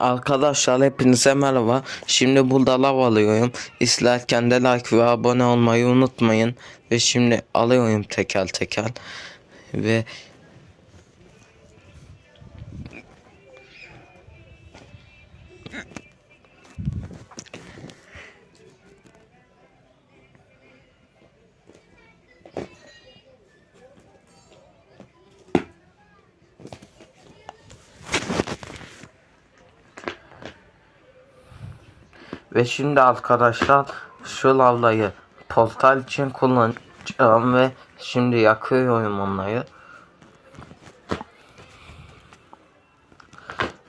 Arkadaşlar hepinize merhaba. Şimdi burada lav alıyorum. İzlerken de like ve abone olmayı unutmayın. Ve şimdi alıyorum tekel tekel. Ve Ve şimdi arkadaşlar şu lavlayı postal için kullanacağım ve şimdi yakıyorum onları.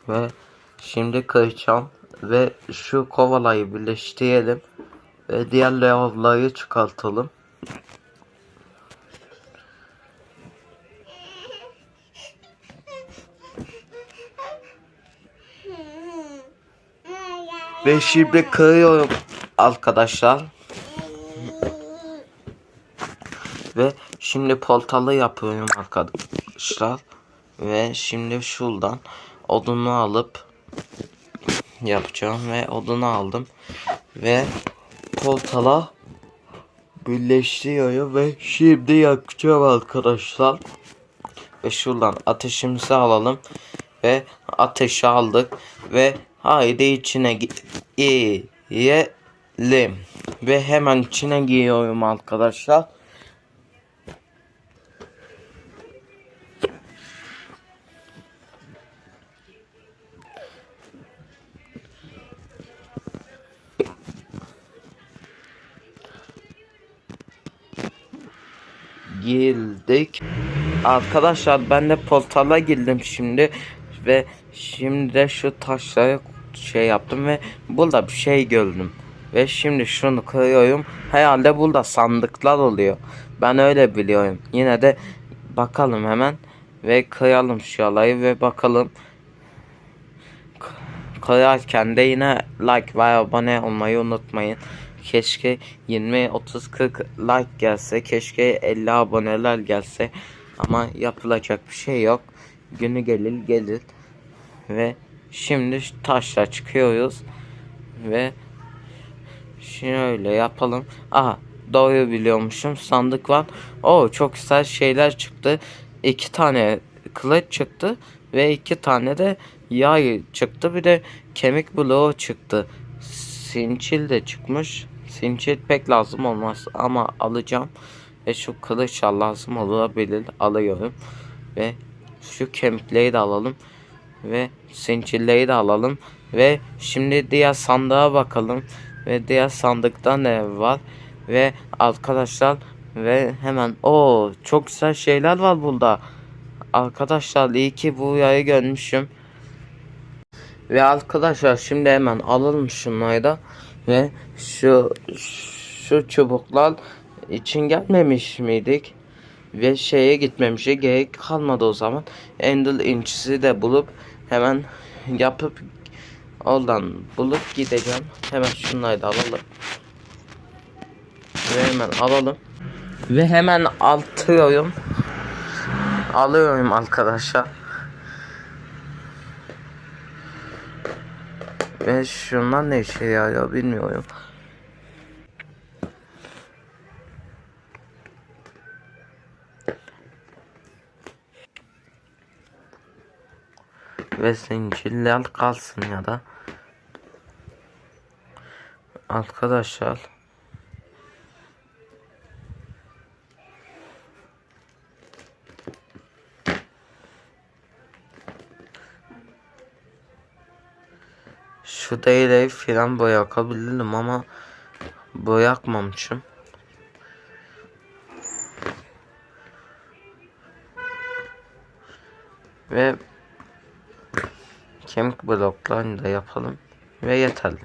Ve şimdi kıracağım ve şu kovalayı birleştirelim ve diğer lavlayı çıkartalım. Ve şimdi kırıyorum arkadaşlar. Ve şimdi poltalı yapıyorum arkadaşlar. Ve şimdi şuradan odunu alıp yapacağım ve odunu aldım. Ve poltala birleştiriyorum ve şimdi yakacağım arkadaşlar. Ve şuradan ateşimizi alalım. Ve ateşi aldık. Ve haydi içine girelim. Ve hemen içine giriyorum arkadaşlar. girdik. Arkadaşlar ben de portala girdim şimdi ve şimdi de şu taşları şey yaptım ve burada bir şey gördüm. Ve şimdi şunu kırıyorum. Herhalde burada sandıklar oluyor. Ben öyle biliyorum. Yine de bakalım hemen ve kıralım şu alayı ve bakalım. Kırarken de yine like ve abone olmayı unutmayın. Keşke 20 30 40 like gelse, keşke 50 aboneler gelse ama yapılacak bir şey yok. Günü gelir gelir. Ve şimdi taşla çıkıyoruz ve şöyle yapalım. Aha doğru biliyormuşum. Sandık var. O çok güzel şeyler çıktı. İki tane kılıç çıktı ve iki tane de yay çıktı. Bir de kemik bloğu çıktı. Sinçil de çıkmış. Sinçil pek lazım olmaz ama alacağım. Ve şu kılıç lazım olabilir. Alıyorum. Ve şu kemikleri de alalım. Ve sinçilleri de alalım. Ve şimdi diğer sandığa bakalım. Ve diğer sandıkta ne var? Ve arkadaşlar ve hemen o çok güzel şeyler var burada. Arkadaşlar iyi ki bu yayı görmüşüm. Ve arkadaşlar şimdi hemen alalım şunları da ve şu şu çubuklar için gelmemiş miydik? Ve şeye gitmemişe gerek kalmadı o zaman. Ender inçisi de bulup hemen yapıp oradan bulup gideceğim. Hemen şunları da alalım. Ve hemen alalım. Ve hemen atıyorum. Alıyorum arkadaşlar. Ve şundan ne işe yarıyor bilmiyorum. Ve zincirler kalsın ya da. Arkadaşlar. Şu değil filan boyakabilirim ama boyakmamışım. Ve kemik bloklarını da yapalım ve yeterli.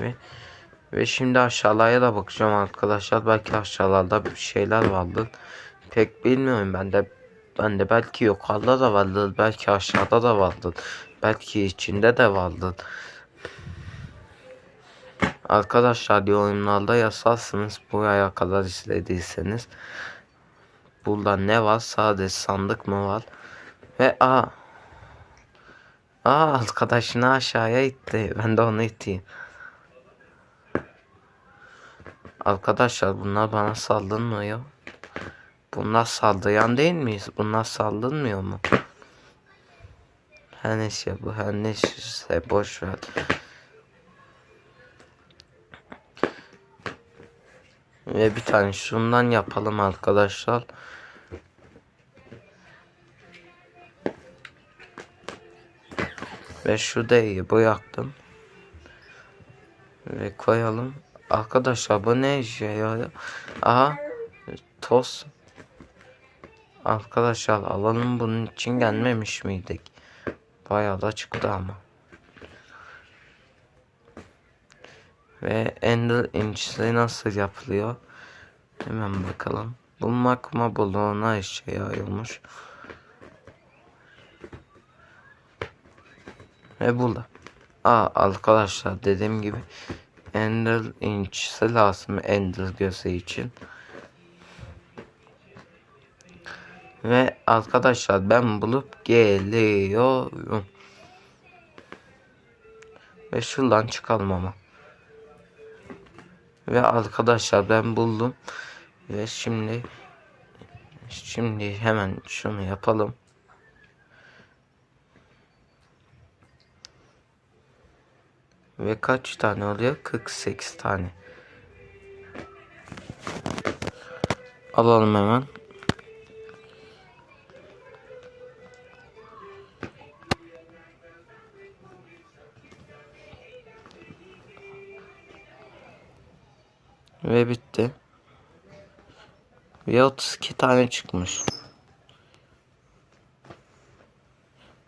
Ve ve şimdi aşağıya da bakacağım arkadaşlar. Belki aşağılarda bir şeyler vardır. Pek bilmiyorum ben de. Ben de belki yukarıda da vardır. Belki aşağıda da vardır. Belki içinde de vardır. Arkadaşlar yorumlarda yazarsınız buraya kadar izlediyseniz. Burada ne var? Sadece sandık mı var? Ve a Aa arkadaşını aşağıya itti. Ben de onu iteyim. Arkadaşlar bunlar bana saldırmıyor. Bunlar saldıran değil miyiz? Bunlar saldırmıyor mu? Her neyse bu her neyse boş ver. Ve bir tane şundan yapalım arkadaşlar. Ve şu da iyi bu yaktım. Ve koyalım. Arkadaşlar bu ne işe yarıyor? Aha toz. Arkadaşlar alalım bunun için gelmemiş miydik? Bayağı da çıktı ama. Ve Ender inçli nasıl yapılıyor? Hemen bakalım. Bulmak mı buluğuna işe yarıyormuş. Ve burada. Aa arkadaşlar dediğim gibi Ender inçsi lazım Ender gözü için. Ve arkadaşlar ben bulup geliyorum. Ve şuradan çıkalım ama. Ve arkadaşlar ben buldum. Ve şimdi şimdi hemen şunu yapalım. Ve kaç tane oluyor? 48 tane. Alalım hemen. Ve bitti. Ve 32 tane çıkmış.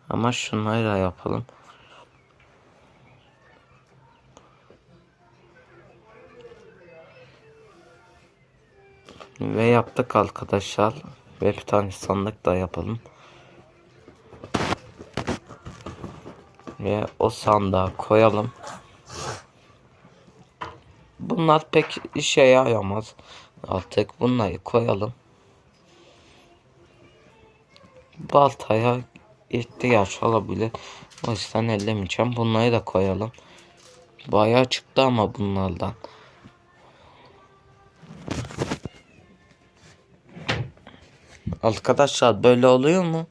Ama şunları yapalım. Ve yaptık arkadaşlar. Ve bir tane sandık da yapalım. Ve o sandığa koyalım. Bunlar pek işe yaramaz. Artık bunları koyalım. Baltaya ihtiyaç olabilir. O yüzden ellemeyeceğim. Bunları da koyalım. Bayağı çıktı ama bunlardan. Arkadaşlar böyle oluyor mu?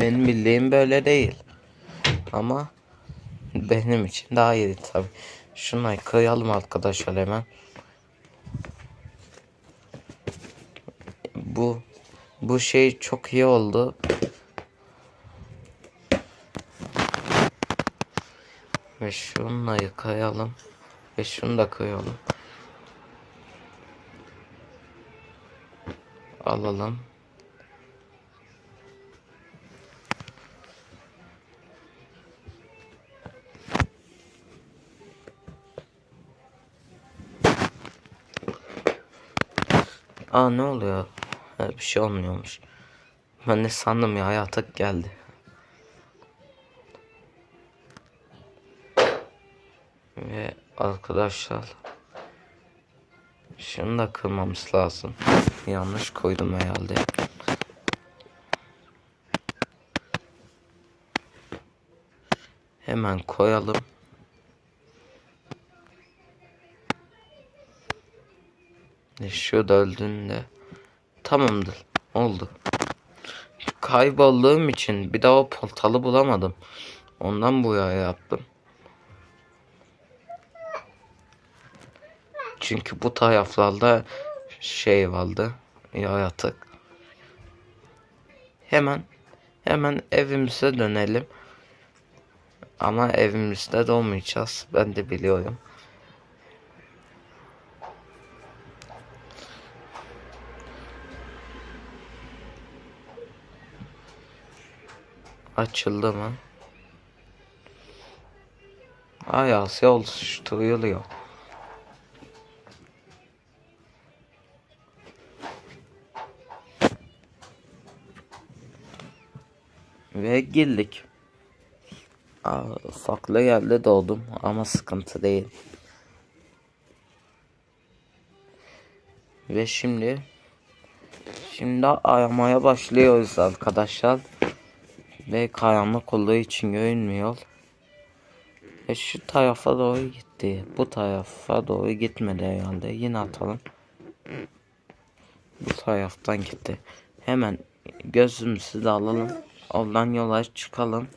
Benim bildiğim böyle değil. Ama benim için daha iyi tabi. Şunları koyalım arkadaşlar hemen. Bu bu şey çok iyi oldu. Ve şunları koyalım. Ve şunu da koyalım. Alalım. Aa ne oluyor? Ha, bir şey olmuyormuş. Ben de sandım ya hayata geldi. Ve arkadaşlar şunu da kırmamız lazım. Yanlış koydum herhalde. Hemen koyalım. Şu da öldüğünde tamamdır. Oldu. Kaybolduğum için bir daha o portalı bulamadım. Ondan bu yaya yaptım. Çünkü bu taraflarda şey vardı. Yaratık. Hemen hemen evimize dönelim. Ama evimizde de olmayacağız. Ben de biliyorum. Açıldı mı? Ay Asya oluşturuluyor. Ve girdik. Aa, saklı yerde doğdum ama sıkıntı değil. Ve şimdi şimdi aramaya başlıyoruz arkadaşlar. Ve karanlık olduğu için görünmüyor. Ve şu tarafa doğru gitti. Bu tarafa doğru gitmedi herhalde. Yine atalım. Bu taraftan gitti. Hemen gözümüzü de alalım. Oradan yola çıkalım.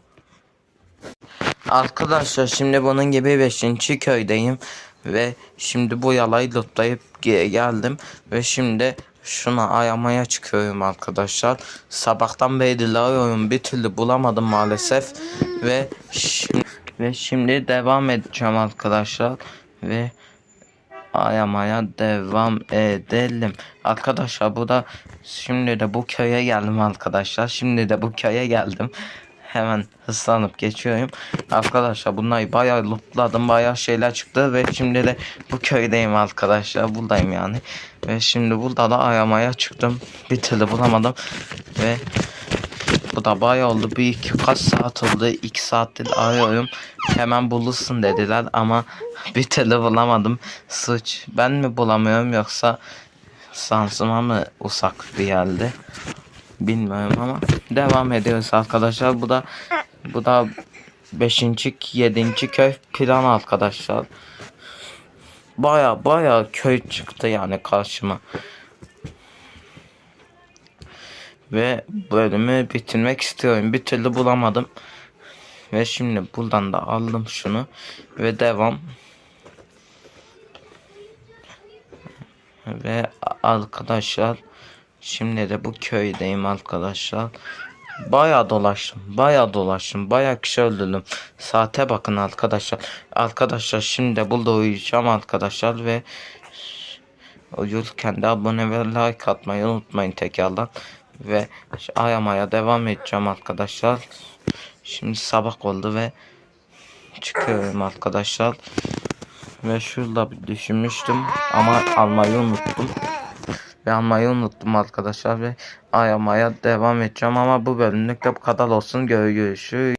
Arkadaşlar şimdi bunun gibi 5. köydeyim. Ve şimdi bu yalayı lootlayıp ge- geldim. Ve şimdi şuna ayamaya çıkıyorum arkadaşlar. Sabahtan beri arıyorum bir türlü bulamadım maalesef. Ve şimdi, ve şimdi devam edeceğim arkadaşlar. Ve ayamaya devam edelim. Arkadaşlar bu da şimdi de bu köye geldim arkadaşlar. Şimdi de bu köye geldim. Hemen hızlanıp geçiyorum. Arkadaşlar bunları bayağı lootladım. Bayağı şeyler çıktı ve şimdi de bu köydeyim arkadaşlar. Buradayım yani. Ve şimdi burada da aramaya çıktım. Bir türlü bulamadım. Ve bu da bayağı oldu. Bir iki kaç saat oldu. iki saattir arıyorum. Hemen bulursun dediler ama bir türlü bulamadım. Suç ben mi bulamıyorum yoksa sansıma mı uzak bir yerde? Bilmiyorum ama devam ediyoruz arkadaşlar. Bu da bu da 5. 7. köy plan arkadaşlar. Baya baya köy çıktı yani karşıma. Ve bölümü bitirmek istiyorum. Bir türlü bulamadım. Ve şimdi buradan da aldım şunu. Ve devam. Ve arkadaşlar şimdi de bu köydeyim arkadaşlar. Baya dolaştım. Baya dolaştım. Baya kişi öldürdüm. Saate bakın arkadaşlar. Arkadaşlar şimdi de burada uyuyacağım arkadaşlar ve uyurken de abone ve like atmayı unutmayın tekrardan. Ve ayamaya devam edeceğim arkadaşlar. Şimdi sabah oldu ve çıkıyorum arkadaşlar. Ve şurada düşünmüştüm ama almayı unuttum. Ve unuttum arkadaşlar ve ayamaya devam edeceğim ama bu bölümlük de bu kadar olsun. Görüşürüz.